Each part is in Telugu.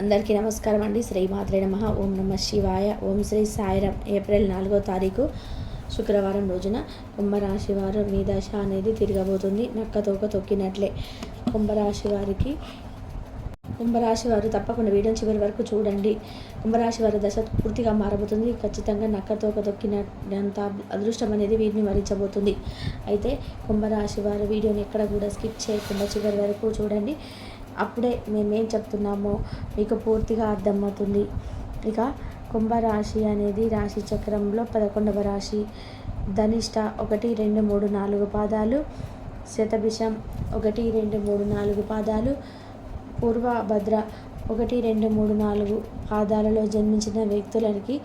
అందరికీ నమస్కారం అండి. శ్రీ మాత్రే నమ. ఓం నమ శివాయ. ఓం శ్రీ సాయిరం. ఏప్రిల్ నాలుగో తారీఖు శుక్రవారం రోజున కుంభరాశి వారు మీ దశ అనేది తిరగబోతుంది. నక్క తోక తొక్కినట్లే. కుంభరాశి వారికి కుంభరాశి వారు తప్పకుండా వీడియో చివరి వరకు చూడండి. కుంభరాశి వారి దశ పూర్తిగా మారబోతుంది. ఖచ్చితంగా నక్క తోక తొక్కినంత అదృష్టం అనేది వీరిని వరించబోతుంది. అయితే కుంభరాశి వారు వీడియోని ఎక్కడ కూడా స్కిప్ చేయకుండా చివరి వరకు చూడండి. అప్పుడే మేమేం చెప్తున్నామో మీకు పూర్తిగా అర్థమవుతుంది. ఇక కుంభరాశి అనేది రాశి చక్రంలో పదకొండవ రాశి. ధనిష్ట ఒకటి రెండు మూడు నాలుగు పాదాలు. శతభిషం ఒకటి రెండు మూడు నాలుగు పాదాలు. పూర్వభద్ర ఒకటి రెండు మూడు నాలుగు పాదాలలో జన్మించిన వ్యక్తులకి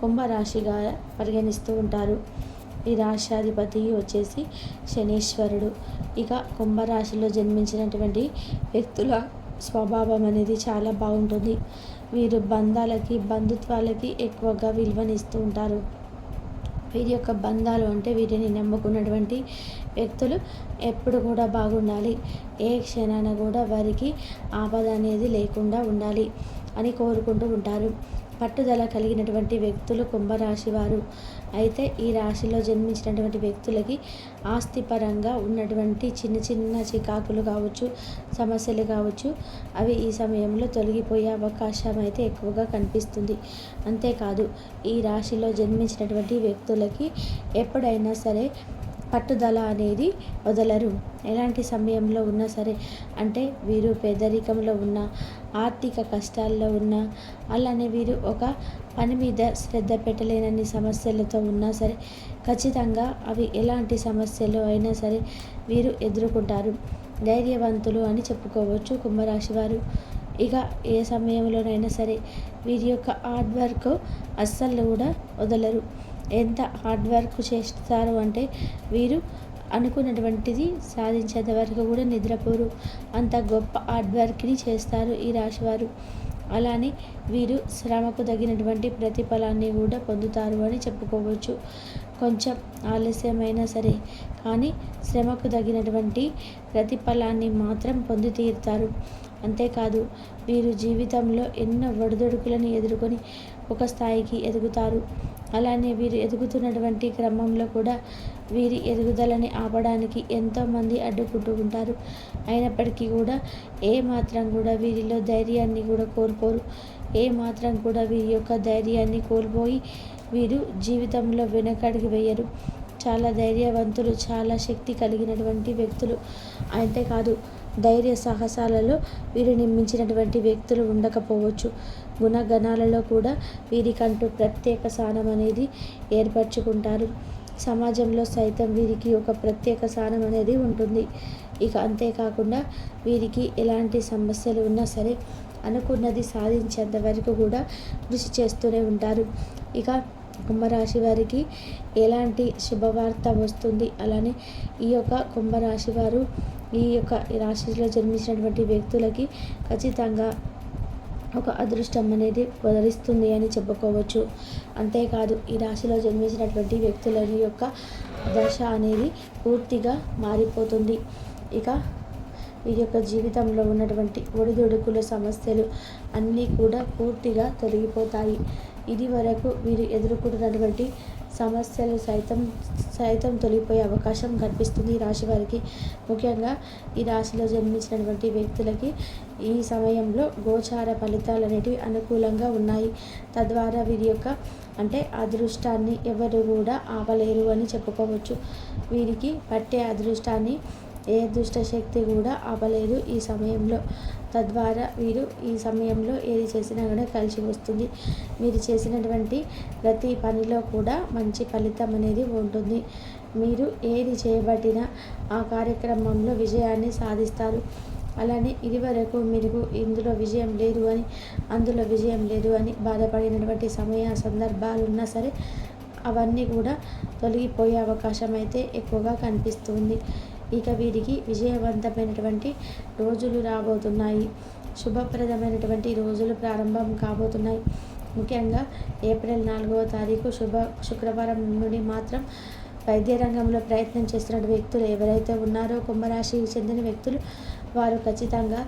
కుంభరాశిగా పరిగణిస్తూ ఉంటారు. ఈ రాష్ట్రాధిపతి వచ్చేసి శనీశ్వరుడు. ఇక కుంభరాశిలో జన్మించినటువంటి వ్యక్తుల స్వభావం అనేది చాలా బాగుంటుంది. వీరు బంధాలకి బంధుత్వాలకి ఎక్కువగా విలువనిస్తూ ఉంటారు. వీరి యొక్క బంధాలు అంటే వీరిని నమ్ముకున్నటువంటి వ్యక్తులు ఎప్పుడు కూడా బాగుండాలి. ఏ క్షణాన కూడా వారికి ఆపద అనేది లేకుండా ఉండాలి అని కోరుకుంటూ ఉంటారు. పట్టుదల కలిగినటువంటి వ్యక్తులు కుంభరాశి వారు అయితే ఈ రాశిలో జన్మించినటువంటి వ్యక్తులకి ఆస్తిపరంగా ఉన్నటువంటి చిన్న చిన్న చికాకులు కావచ్చు సమస్యలు కావచ్చు అవి ఈ సమయంలో తొలగిపోయే అవకాశం అయితే ఎక్కువగా కనిపిస్తుంది. అంతేకాదు ఈ రాశిలో జన్మించినటువంటి వ్యక్తులకి ఎప్పుడైనా సరే పట్టుదల అనేది వదలరు. ఎలాంటి సమయంలో ఉన్నా సరే అంటే వీరు పేదరికంలో ఉన్న ఆర్థిక కష్టాల్లో ఉన్న అలానే వీరు ఒక పని మీద శ్రద్ధ పెట్టలేనన్ని సమస్యలతో ఉన్నా సరే ఖచ్చితంగా అవి ఎలాంటి సమస్యలు అయినా సరే వీరు ఎదుర్కొంటారు. ధైర్యవంతులు అని చెప్పుకోవచ్చు కుంభరాశి వారు. ఇక ఏ సమయంలోనైనా సరే వీరి యొక్క హార్డ్ వర్క్ అస్సలు కూడా వదలరు. ఎంత హార్డ్ వర్క్ చేస్తారు అంటే వీరు అనుకున్నటువంటిది సాధించేంత వరకు కూడా నిద్రపోరు. అంత గొప్ప హార్డ్ వర్క్ని చేస్తారు ఈ రాశివారు అలానే వీరు శ్రమకు తగినటువంటి ప్రతిఫలాన్ని కూడా పొందుతారు అని చెప్పుకోవచ్చు. కొంచెం ఆలస్యమైనా సరే కానీ శ్రమకు తగినటువంటి ప్రతిఫలాన్ని మాత్రం పొంది తీరుతారు. అంతేకాదు వీరు జీవితంలో ఎన్నో ఒడిదొడుకులను ఎదుర్కొని ఒక స్థాయికి ఎదుగుతారు. అలానే వీరు ఎదుగుతున్నటువంటి క్రమంలో కూడా వీరి ఎదుగుదలని ఆపడానికి ఎంతోమంది అడ్డుకుంటూ ఉంటారు. అయినప్పటికీ కూడా ఏ మాత్రం కూడా వీరిలో ధైర్యాన్ని కూడా కోల్పోరు. ఏ మాత్రం కూడా వీరి యొక్క ధైర్యాన్ని కోల్పోయి వీరు జీవితంలో వెనకడికి వేయరు. చాలా ధైర్యవంతులు చాలా శక్తి కలిగినటువంటి వ్యక్తులు అంతేకాదు ధైర్య సాహసాలలో వీరు నిర్మించినటువంటి వ్యక్తులు ఉండకపోవచ్చు. గుణగణాలలో కూడా వీరికంటూ ప్రత్యేక స్థానం అనేది ఏర్పరచుకుంటారు. సమాజంలో సైతం వీరికి ఒక ప్రత్యేక స్థానం అనేది ఉంటుంది. ఇక అంతేకాకుండా వీరికి ఎలాంటి సమస్యలు ఉన్నా సరే అనుకున్నది సాధించేంత వరకు కూడా కృషి చేస్తూనే ఉంటారు. ఇక కుంభరాశి వారికి ఎలాంటి శుభవార్త వస్తుంది? అలానే ఈ యొక్క కుంభరాశి వారు ఈ యొక్క రాశిలో జన్మించినటువంటి వ్యక్తులకి ఖచ్చితంగా ఒక అదృష్టం అనేది వదలిస్తుంది అని చెప్పుకోవచ్చు. అంతేకాదు ఈ రాశిలో జన్మించినటువంటి వ్యక్తుల యొక్క దశ అనేది పూర్తిగా మారిపోతుంది. ఇక వీరి యొక్క జీవితంలో ఉన్నటువంటి ఒడిదుడుకుల సమస్యలు అన్నీ కూడా పూర్తిగా తొలగిపోతాయి. ఇది వరకు వీరు ఎదుర్కొంటున్నటువంటి సమస్యలు సైతం సైతం తొలగిపోయే అవకాశం కనిపిస్తుంది ఈ రాశి వారికి. ముఖ్యంగా ఈ రాశిలో జన్మించినటువంటి వ్యక్తులకి ఈ సమయంలో గోచార ఫలితాలు అనేటివి అనుకూలంగా ఉన్నాయి. తద్వారా వీరి యొక్క అంటే అదృష్టాన్ని ఎవరు కూడా ఆపలేరు అని చెప్పుకోవచ్చు. వీరికి పట్టే అదృష్టాన్ని ఏ దుష్ట శక్తి కూడా ఆపలేదు ఈ సమయంలో. తద్వారా వీరు ఈ సమయంలో ఏది చేసినా కూడా కలిసి వస్తుంది. మీరు చేసినటువంటి ప్రతి పనిలో కూడా మంచి ఫలితం అనేది ఉంటుంది. మీరు ఏది చేయబట్టినా ఆ కార్యక్రమంలో విజయాన్ని సాధిస్తారు. అలానే ఇదివరకు మీరు ఇందులో విజయం లేదు అని అందులో విజయం లేదు అని బాధపడినటువంటి సమయ సందర్భాలు ఉన్నా సరే అవన్నీ కూడా తొలగిపోయే అవకాశం అయితే ఎక్కువగా కనిపిస్తుంది. ఇక వీరికి విజయవంతమైనటువంటి రోజులు రాబోతున్నాయి. శుభప్రదమైనటువంటి రోజులు ప్రారంభం కాబోతున్నాయి. ముఖ్యంగా ఏప్రిల్ నాలుగవ తారీఖు శుభ శుక్రవారం నుండి మాత్రం వైద్య రంగంలో ప్రయత్నం చేస్తున్న వ్యక్తులు ఎవరైతే ఉన్నారో కుంభరాశికి చెందిన వ్యక్తులు వారు ఖచ్చితంగా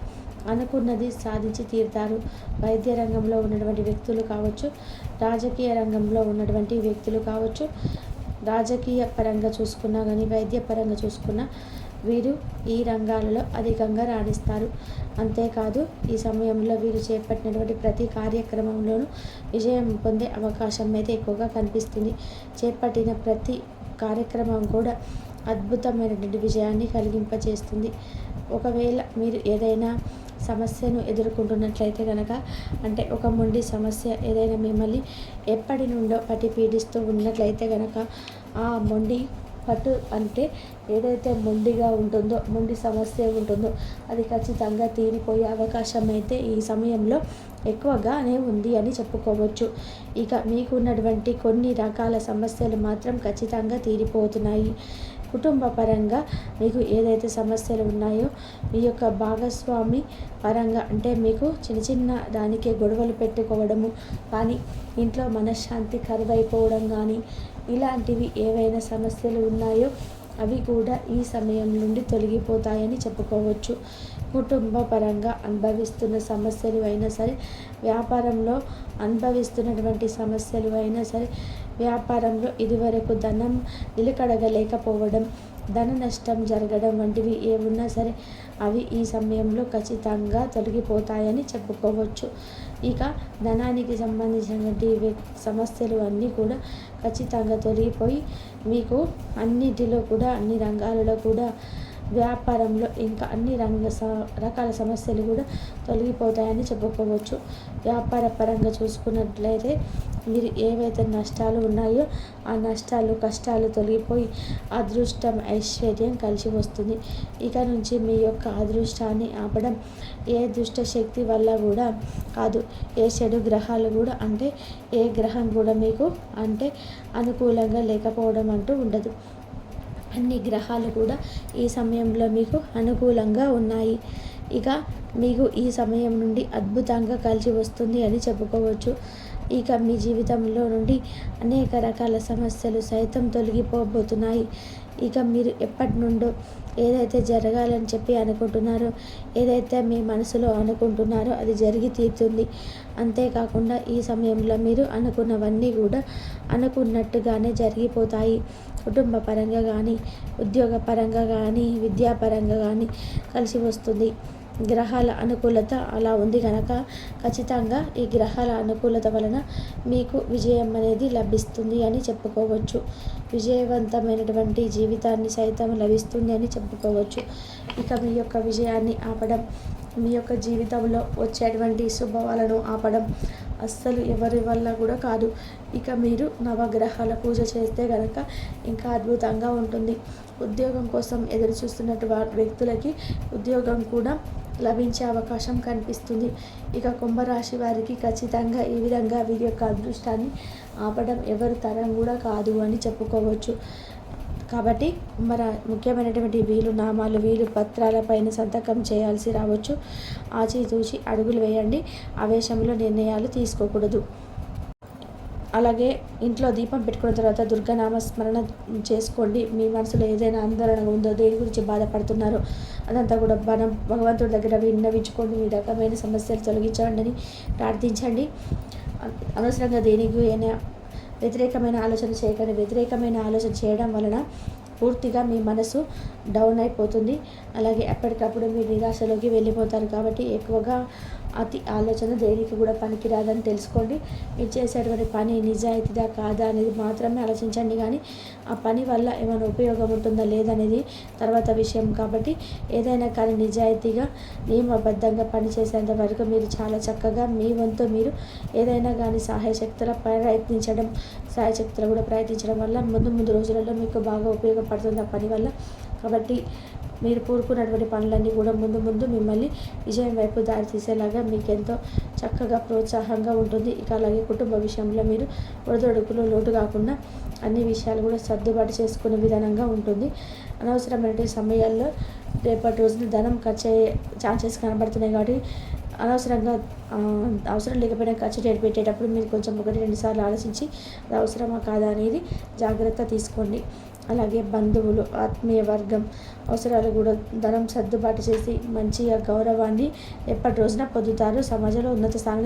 అనుకున్నది సాధించి తీరుతారు. వైద్య రంగంలో ఉన్నటువంటి వ్యక్తులు కావచ్చు రాజకీయ రంగంలో ఉన్నటువంటి వ్యక్తులు కావచ్చు రాజకీయ పరంగా చూసుకున్నా కానీ వైద్య పరంగా చూసుకున్నా వీరు ఈ రంగాలలో అధికంగా రాణిస్తారు. అంతేకాదు ఈ సమయంలో వీరు చేపట్టినటువంటి ప్రతి కార్యక్రమంలోనూ విజయం పొందే అవకాశం అయితే ఎక్కువగా కనిపిస్తుంది. చేపట్టిన ప్రతి కార్యక్రమం కూడా అద్భుతమైనటువంటి విజయాన్ని కలిగింపజేస్తుంది ఒకవేళ మీరు ఏదైనా సమస్యను ఎదుర్కొంటున్నట్లయితే కనుక అంటే ఒక మొండి సమస్య ఏదైనా మిమ్మల్ని ఎప్పటి నుండో పట్టి పీడిస్తూ ఉన్నట్లయితే కనుక ఆ మొండి పట్టు అంటే ఏదైతే మొండిగా ఉంటుందో మొండి సమస్య ఉంటుందో అది ఖచ్చితంగా తీరిపోయే అవకాశం అయితే ఈ సమయంలో ఎక్కువగానే ఉంది అని చెప్పుకోవచ్చు. ఇక మీకున్నటువంటి కొన్ని రకాల సమస్యలు మాత్రం ఖచ్చితంగా తీరిపోతున్నాయి. కుటుంబ పరంగా మీకు ఏదైతే సమస్యలు ఉన్నాయో మీ యొక్క భాగస్వామి పరంగా అంటే మీకు చిన్న చిన్న దానికే గొడవలు పెట్టుకోవడము కానీ ఇంట్లో మనశ్శాంతి కరువైపోవడం కానీ ఇలాంటివి ఏవైనా సమస్యలు ఉన్నాయో అవి కూడా ఈ సమయం నుండి తొలగిపోతాయని చెప్పుకోవచ్చు. కుటుంబ పరంగా అనుభవిస్తున్న సమస్యలు అయినా సరే వ్యాపారంలో అనుభవిస్తున్నటువంటి సమస్యలు అయినా సరే వ్యాపారంలో ఇదివరకు ధనం నిలకడగలేకపోవడం ధన నష్టం జరగడం వంటివి ఏమున్నా సరే అవి ఈ సమయంలో ఖచ్చితంగా తొలగిపోతాయని చెప్పుకోవచ్చు. ఇక ధనానికి సంబంధించినటువంటి సమస్యలు అన్నీ కూడా ఖచ్చితంగా తొలగిపోయి మీకు అన్నిటిలో కూడా అన్ని రంగాలలో కూడా వ్యాపారంలో ఇంకా అన్ని రంగ రకాల సమస్యలు కూడా తొలగిపోతాయని చెప్పుకోవచ్చు. వ్యాపార పరంగా చూసుకున్నట్లయితే మీరు ఏవైతే నష్టాలు ఉన్నాయో ఆ నష్టాలు కష్టాలు తొలగిపోయి అదృష్టం ఐశ్వర్యం కలిసి వస్తుంది. ఇక నుంచి మీ యొక్క అదృష్టాన్ని ఆపడం ఏ దుష్ట శక్తి వల్ల కూడా కాదు. ఏ చెడు గ్రహాలు కూడా అంటే ఏ గ్రహం కూడా మీకు అంటే అనుకూలంగా లేకపోవడం అంటూ ఉండదు. అన్ని గ్రహాలు కూడా ఈ సమయంలో మీకు అనుకూలంగా ఉన్నాయి. ఇక మీకు ఈ సమయం నుండి అద్భుతంగా కలిసి వస్తుంది అని చెప్పుకోవచ్చు. ఇక మీ జీవితంలో నుండి అనేక రకాల సమస్యలు సైతం తొలగిపోబోతున్నాయి. ఇక మీరు ఎప్పటి నుండో ఏదైతే జరగాలని చెప్పి అనుకుంటున్నారో ఏదైతే మీ మనసులో అనుకుంటున్నారో అది జరిగి తీరుతుంది. అంతేకాకుండా ఈ సమయంలో మీరు అనుకున్నవన్నీ కూడా అనుకున్నట్టుగానే జరిగిపోతాయి. కుటుంబ పరంగా కానీ ఉద్యోగ పరంగా కానీ విద్యాపరంగా కానీ కలిసి వస్తుంది. గ్రహాల అనుకూలత అలా ఉంది కనుక ఖచ్చితంగా ఈ గ్రహాల అనుకూలత వలన మీకు విజయం అనేది లభిస్తుంది అని చెప్పుకోవచ్చు. విజయవంతమైనటువంటి జీవితాన్ని సైతం లభిస్తుంది అని చెప్పుకోవచ్చు. ఇక మీ యొక్క విజయాన్ని ఆపడం మీ యొక్క జీవితంలో వచ్చేటువంటి శుభవాలను ఆపడం అస్సలు ఎవరి వల్ల కూడా కాదు. ఇక మీరు నవగ్రహాల పూజ చేస్తే కనుక ఇంకా అద్భుతంగా ఉంటుంది. ఉద్యోగం కోసం ఎదురు చూస్తున్నటువంటి వ్యక్తులకి ఉద్యోగం కూడా లభించే అవకాశం కనిపిస్తుంది. ఇక కుంభరాశి వారికి ఖచ్చితంగా ఈ విధంగా వీరి యొక్క అదృష్టాన్ని ఆపడం ఎవరు తరం కూడా కాదు అని చెప్పుకోవచ్చు. కాబట్టి మన ముఖ్యమైనటువంటి వీలు నామాలు వీలు పత్రాలపైన సంతకం చేయాల్సి రావచ్చు. ఆచితూచి అడుగులు వేయండి. ఆవేశంలో నిర్ణయాలు తీసుకోకూడదు. అలాగే ఇంట్లో దీపం పెట్టుకున్న తర్వాత దుర్గనామ స్మరణ చేసుకోండి. మీ మనసులో ఏదైనా ఆందోళన ఉందో దేని గురించి బాధపడుతున్నారో అదంతా కూడా మనం భగవంతుడి దగ్గర విన్నవించుకోండి మీ రకమైన సమస్యలు తొలగించండి అని ప్రార్థించండి. అనవసరంగా దేనికి అయినా వ్యతిరేకమైన ఆలోచన చేయకండి. వ్యతిరేకమైన ఆలోచన చేయడం వలన పూర్తిగా మీ మనసు డౌన్ అయిపోతుంది. అలాగే ఎప్పటికప్పుడు మీరు నిరాశలోకి వెళ్ళిపోతారు కాబట్టి ఎక్కువగా అతి ఆలోచన దేనికి కూడా పనికిరాదని తెలుసుకోండి. మీరు చేసేటువంటి పని నిజాయితీదా కాదా అనేది మాత్రమే ఆలోచించండి. కానీ ఆ పని వల్ల ఏమైనా ఉపయోగం ఉంటుందా లేదనేది తర్వాత విషయం. కాబట్టి ఏదైనా కానీ నిజాయితీగా నియమబద్ధంగా పనిచేసేంత వరకు మీరు చాలా చక్కగా మీ వంతు మీరు ఏదైనా కానీ సహాయ శక్తుల ప్రయత్నించడం సహాయ శక్తులు కూడా ప్రయత్నించడం వల్ల ముందు ముందు రోజులలో మీకు బాగా ఉపయోగపడుతుంది ఆ పని వల్ల. కాబట్టి మీరు కోరుకున్నటువంటి పనులన్నీ కూడా ముందు ముందు మిమ్మల్ని విజయం వైపు దారి తీసేలాగా మీకు ఎంతో చక్కగా ప్రోత్సాహంగా ఉంటుంది. ఇక అలాగే కుటుంబ విషయంలో మీరు ఒడిదొడుకులో లోటు కాకుండా అన్ని విషయాలు కూడా సర్దుబాటు చేసుకునే విధానంగా ఉంటుంది. అనవసరమైన సమయాల్లో రేపటి రోజున ధనం ఖర్చు అయ్యే ఛాన్సెస్ కనబడుతున్నాయి కాబట్టి అనవసరంగా అవసరం లేకపోయినా ఖర్చు పెట్టేటప్పుడు మీరు కొంచెం ఒకటి రెండు సార్లు ఆలోచించి అది అవసరమా కాదా అనేది జాగ్రత్త తీసుకోండి. అలాగే బంధువులు ఆత్మీయ వర్గం అవసరాలు కూడా ధనం సర్దుబాటు చేసి మంచిగా గౌరవాన్ని ఎప్పటి రోజున పొందుతారు. సమాజంలో ఉన్నత స్థానం